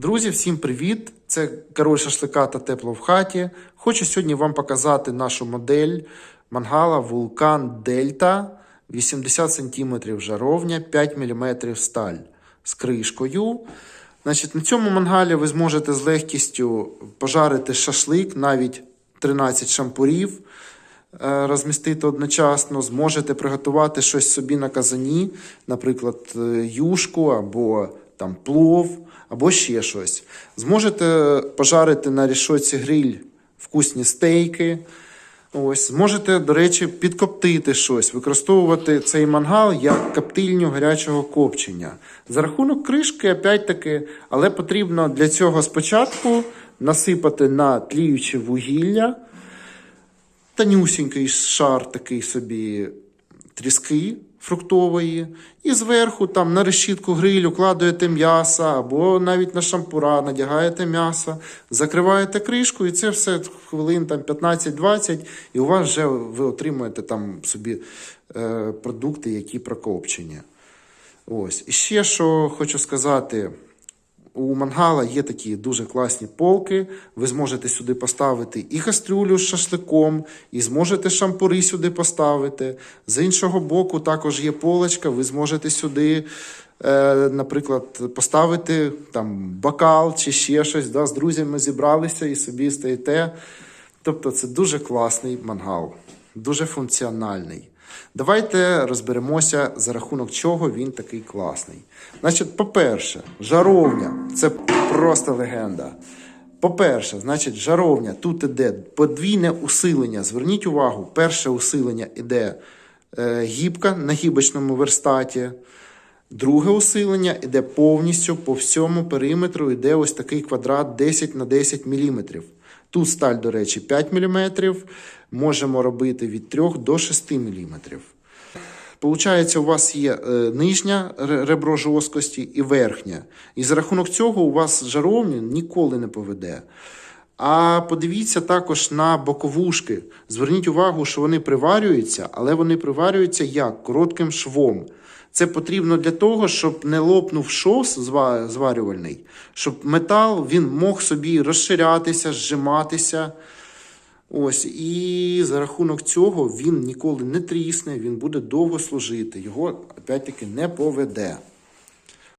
Друзі, всім привіт! Це король шашлика та тепло в хаті. Хочу сьогодні вам показати нашу модель мангала Вулкан Дельта 80 см жаровня, 5 мм сталь з кришкою. Значить, на цьому мангалі ви зможете з легкістю пожарити шашлик, навіть 13 шампурів е, розмістити одночасно. Зможете приготувати щось собі на казані, наприклад, е, юшку або там плов, або ще щось. Зможете пожарити на рішоці гриль вкусні стейки. Ось, зможете, до речі, підкоптити щось, використовувати цей мангал як коптильню гарячого копчення. За рахунок кришки, опять-таки, але потрібно для цього спочатку насипати на тліюче вугілля, тонюсінький шар такий собі тріски фруктової, і зверху там на решітку грилю кладуєте м'ясо, або навіть на шампура надягаєте м'ясо, закриваєте кришку, і це все хвилин там 15-20, і у вас вже ви отримуєте там собі е, продукти, які прокопчені. Ось. І ще що хочу сказати. У мангала є такі дуже класні полки. Ви зможете сюди поставити і кастрюлю з шашликом, і зможете шампури сюди поставити. З іншого боку, також є полочка. Ви зможете сюди, е, наприклад, поставити там бокал чи ще щось. Да, з друзями зібралися і собі стоїте. Тобто, це дуже класний мангал, дуже функціональний. Давайте розберемося, за рахунок чого він такий класний. Значить, по-перше, жаровня це просто легенда. По-перше, значить, жаровня тут іде подвійне усилення. Зверніть увагу, перше усилення іде е, гібка на гібочному верстаті. Друге усилення іде повністю по всьому периметру, іде ось такий квадрат 10 на 10 мм. Тут сталь, до речі, 5 мм. Можемо робити від 3 до 6 мм. Получається, у вас є е, нижня ребро жорсткості і верхня. І за рахунок цього у вас жаровня ніколи не поведе. А подивіться також на боковушки. Зверніть увагу, що вони приварюються, але вони приварюються як? Коротким швом. Це потрібно для того, щоб не лопнув шов зварювальний, щоб метал він мог собі розширятися, зжиматися. Ось, і за рахунок цього він ніколи не трісне, він буде довго служити, його опять-таки не поведе.